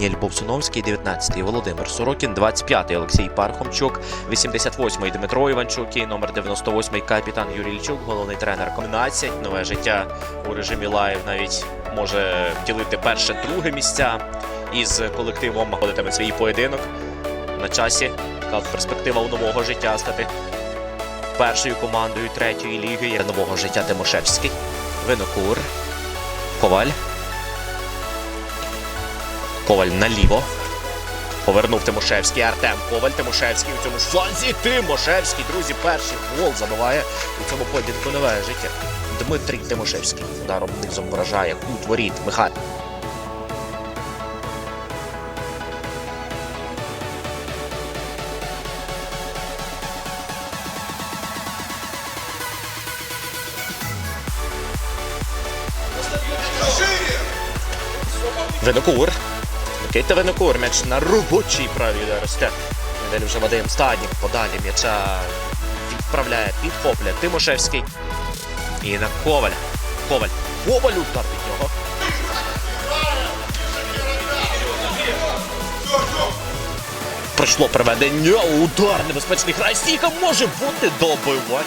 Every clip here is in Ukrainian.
Даніель Бовсуновський, 19-й Володимир Сорокін, 25-й Олексій Пархомчук, 88-й Дмитро Іванчук і номер 98-й капітан Юрій Ільчук, головний тренер комбінації. Нове життя у режимі лайв навіть може ділити перше-друге місця із колективом. Ходитиме свій поєдинок на часі. Перспектива у нового життя стати першою командою третьої ліги нового життя Тимошевський. Винокур. Коваль. Коваль наліво. Повернув Тимошевський. Артем Коваль. Тимошевський у цьому шансі. Тимошевський, друзі, перший гол забиває у цьому поєдинку нове життя. Дмитрій Тимошевський. Ударом низом вражає кут воріт. Михайло. Винокур. Микита Винокур. М'яч на робочій правій росте. Далі вже Вадим Стаднік подалі м'яча відправляє, підхоплює Тимошевський. І на Коваль. Коваль. Коваль удар від нього. Пройшло приведення. Удар небезпечний грай. Стійка може бути добивання.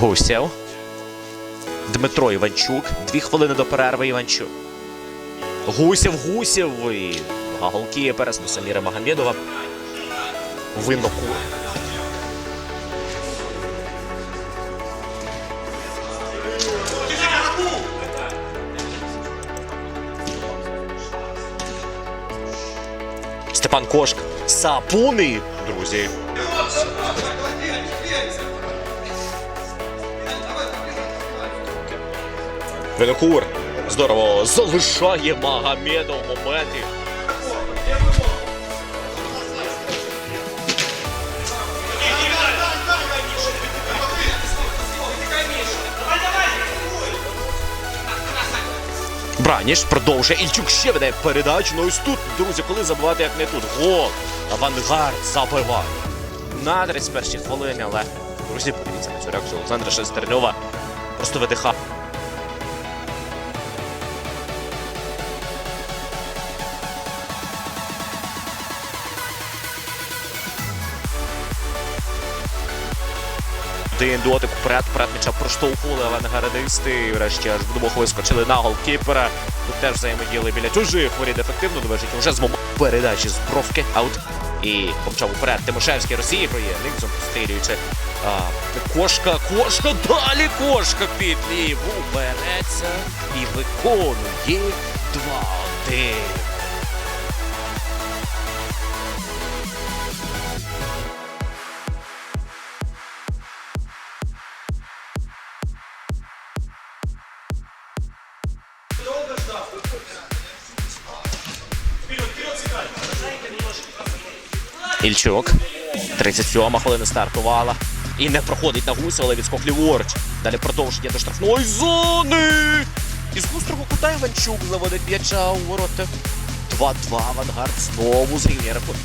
Гусєв. Дмитро Іванчук. Дві хвилини до перерви Іванчук. Гусєв, Гусєв. І голкіпер з Саміра Магомедова. Винокур. Степан Кошк. Сапуни, друзі. Винокур. Здорово. Залишає Магомедов моменти. Браніш продовжує. Ільчук ще веде передачу. Ну ось тут, друзі, коли забивати, як не тут. Гол. Авангард забиває. На 31 хвилині, але друзі, подивіться на цю реакцію Олександра Шестерньова. Просто видихає. Один дотик вперед, вперед м'яча проштовхували авангардисти. І врешті аж вдвох вискочили на голкіпера. Тут теж взаємодіяли біля чужих воріт ефективно довежить вже з моменту передачі з бровки. Аут. І помчав уперед. Тимошевський розігрує. Низом пострілюючи. А, кошка, кошка, далі кошка під ліву береться і виконує 2-1. Ільчук. 37 хвилина стартувала. І не проходить на гусю, але відскок ліворуч. Далі продовження до штрафної зони. Із гострого кута Іванчук заводить м'яча у ворота. 2-2 авангард знову зрівнює рахунок.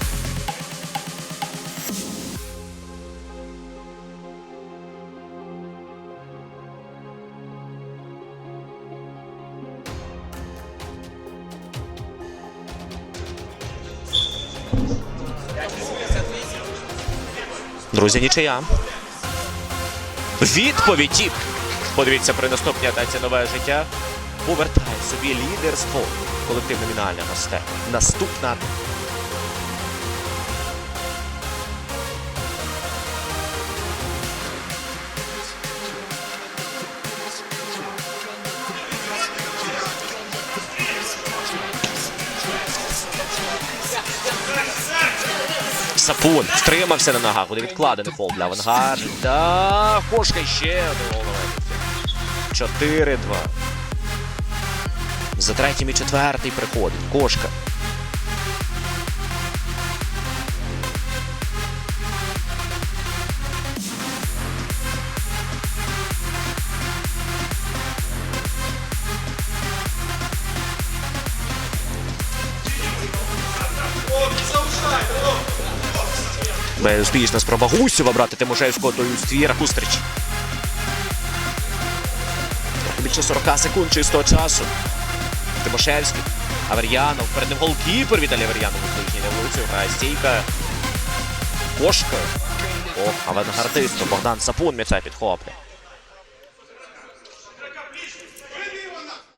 Друзі, нічия. Відповіді. Подивіться при наступній атаці нове життя. Повертає собі лідерство. Колектив номінальне госте. Наступна. Сапун втримався на ногах. Буде відкладений фол для авангарда. Кошка ще один 4-2. За третім і четвертий приходить. Кошка. Безуспішна спроба Гусєва брати Тимошевського до ствіра. Кустрич. Більше 40 секунд чистого часу. Тимошевський. Авер'янов. Перед ним голкіпер Віталій Авер'янов не влучив. Грає стійка. Кошка. О, авангардист. Богдан Сапун м'яча підхоплює.